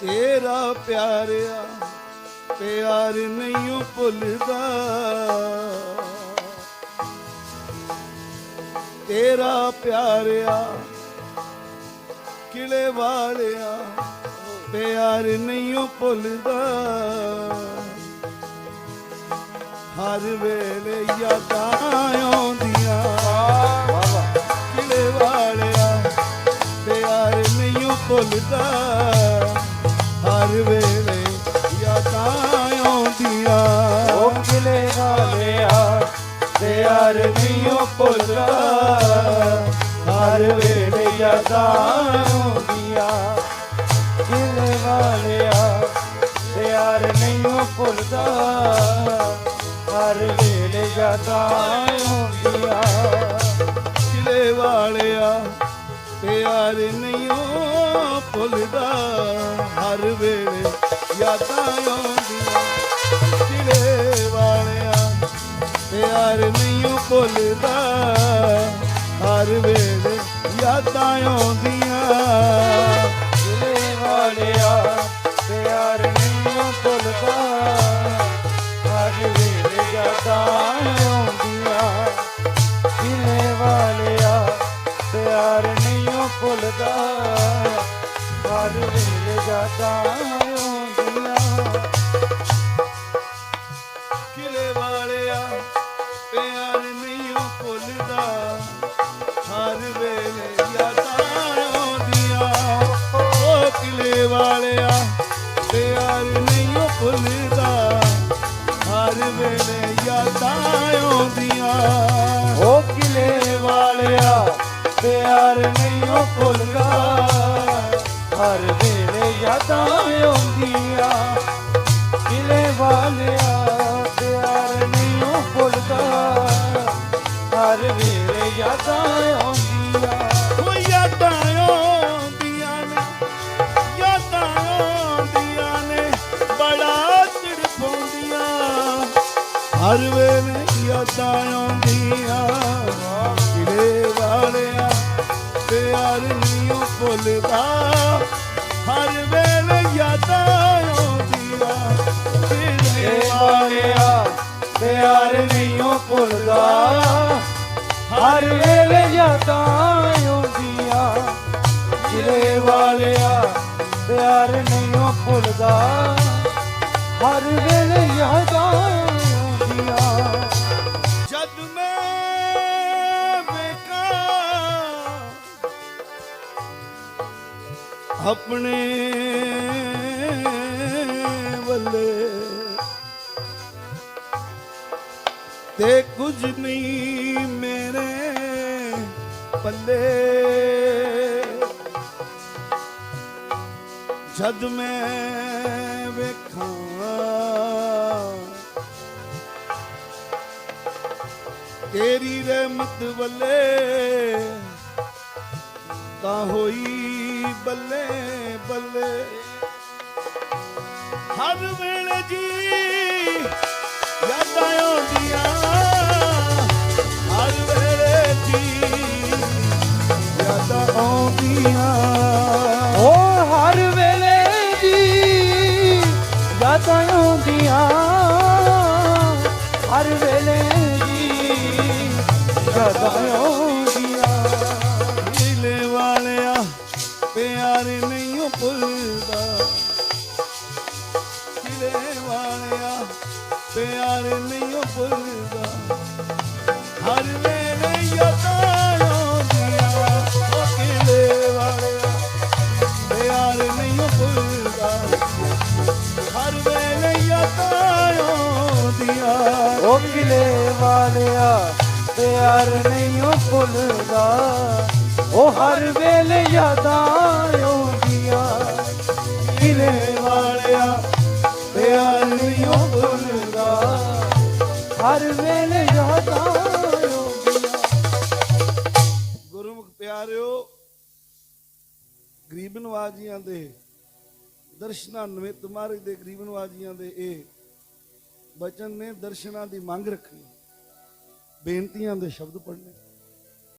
ਤੇਰਾ ਪਿਆਰਿਆ, ਪਿਆਰ ਨਹੀਂ ਭੁੱਲਦਾ। ਤੇਰਾ ਪਿਆਰਿਆ, ਕਿਲੇ ਵਾਲਿਆ, ਪਿਆਰ ਨਹੀਂ ਭੁੱਲਦਾ। ਹਰ ਵੇਲੇ ਯਾਦਾਂ ਆਉਂਦੀਆਂ। ਕਿਲੇ ਵਾਲਿਆ, ਪਿਆਰ ਨਹੀਂ ਭੁੱਲਦਾ। ਹਰ ਵੇਲੇ ਯਾਦਾਂ ਆਉਂਦੀਆਂ ਉਹ ਕਿਲੇ ਵਾਲਿਆ ਪਿਆਰ ਨਹੀਂ ਭੁੱਲਦਾ ਹਰ ਵੇਲੇ ਯਾਦਾਂ ਆਉਂਦੀਆਂ ਕਿਲੇ ਵਾਲਿਆ ਪਿਆਰ ਨਹੀਂ ਭੁੱਲਦਾ ਹਰ ਵੇਲੇ ਯਾਦਾਂ ਆਉਂਦੀਆਂ ਕਿਲੇ ਵਾਲਿਆ ਪਿਆਰ ਨਹੀਂ ਭੁੱਲਦਾ ਹਰ ਵੇਲੇ ਯਾਦਾਂ ਆਉਂਦੀਆਂ। ਕਿਲੇ ਵਾਲਿਆ ਪਿਆਰ ਨਹੀਂ ਭੁੱਲਦਾ। ਹਰ ਵੇਲੇ ਯਾਦਾਂ ਆਉਂਦੀਆਂ। ਆਉਂਦੀਆਂ ਉਹ ਕਿਲੇ ਵਾਲਿਆ, ਪਿਆਰ ਨਹੀਂ ਉਹ ਭੁੱਲਦਾ। ਹਰ ਵੇਲੇ ਯਾਦਾਂ ਆਉਂਦੀਆਂ। ਕਿਲੇ ਵਾਲਿਆ, ਪਿਆਰ ਨਹੀਂ ਉਹ ਭੁੱਲਦਾ। ਹਰ ਵੇਲੇ ਯਾਦਾਂ ਆਉਂਦੀਆਂ। ਹਰ ਵੇਲੇ ਯਾਦਾਂ ਆਉਂਦੀਆਂ ਕਿਲੇ ਵਾਲਿਆ ਪਿਆਰ ਨਹੀਂ ਭੁੱਲਦਾ। ਹਰ ਵੇਲੇ ਯਾਦਾਂ ਆਉਂਦੀਆਂ ਕਿਲੇ ਵਾਲਿਆ ਪਿਆਰ ਨਹੀਂ ਭੁੱਲਦਾ। ਹਰ ਵੇਲੇ ਯਾਦਾਂ ਆਉਂਦੀਆਂ ਕਿਲੇ ਵਾਲਿਆ ਪਿਆਰ ਨਹੀਂ ਭੁੱਲਦਾ। ਹਰ ਵੇਲੇ ਯਾਦਾਂ ਆਪਣੇ ਵੱਲੇ। ਤੇ ਕੁਝ ਨਹੀਂ ਮੇਰੇ ਪੱਲੇ। ਜਦ ਮੈਂ ਵੇਖਾਂ ਤੇਰੀ ਰਹਿਮਤ ਵੱਲੇ, ਤਾਂ ਹੋਈ ਬੱਲੇ ਬੱਲੇ। ਹਰ ਵੇਲੇ ਜੀ ਯਾਦਾਂ ਆਉਂਦੀਆਂ। ਹਰ ਵੇਲੇ ਜੀ ਯਾਦਾਂ ਆਉਂਦੀਆਂ। ਓ ਹਰ ਵੇਲੇ ਜੀ ਯਾਦਾਂ ਆਉਂਦੀਆਂ। ਹਰ ਵੇਲੇ ਜੀ ਯਾਦਾਂ ਆਉਂਦੀਆਂ। ਪਿਆਰ ਨਹੀਂ ਭੁੱਲਦਾ ਕਿਲੇ ਵਾਲਿਆ ਪਿਆਰ ਨਹੀਂ ਭੁੱਲਦਾ ਹਰ ਵੇਲੇ ਯਾਦਾਂ ਦੀਆਂ ਉਹ ਕਿਲੇ ਵਾਲਿਆ ਪਿਆਰ ਨਹੀਂ ਭੁੱਲਦਾ ਹਰ ਵੇਲੇ ਯਾਦਾਂ ਦੀਆਂ ਉਹ ਕਿਲੇ ਵਾਲਿਆ ਪਿਆਰ ਨਹੀਂ ਭੁੱਲਦਾ ਉਹ ਹਰ ਵੇਲੇ ਯਾਦਾਂ ਗਰੀਬ ਦੇ। ਦਰਸ਼ਨਾਂ ਨਿਮਿਤ ਮਾਰਗ ਦੇ ਗਰੀਬ ਨਵਾਜੀਆਂ ਦੇ। ਇਹ ਬਚਨ ਨੇ ਦਰਸ਼ਨਾਂ ਦੀ ਮੰਗ ਰੱਖਣੀ ਬੇਨਤੀਆਂ ਦੇ ਸ਼ਬਦ ਪੜ੍ਹਨੇ।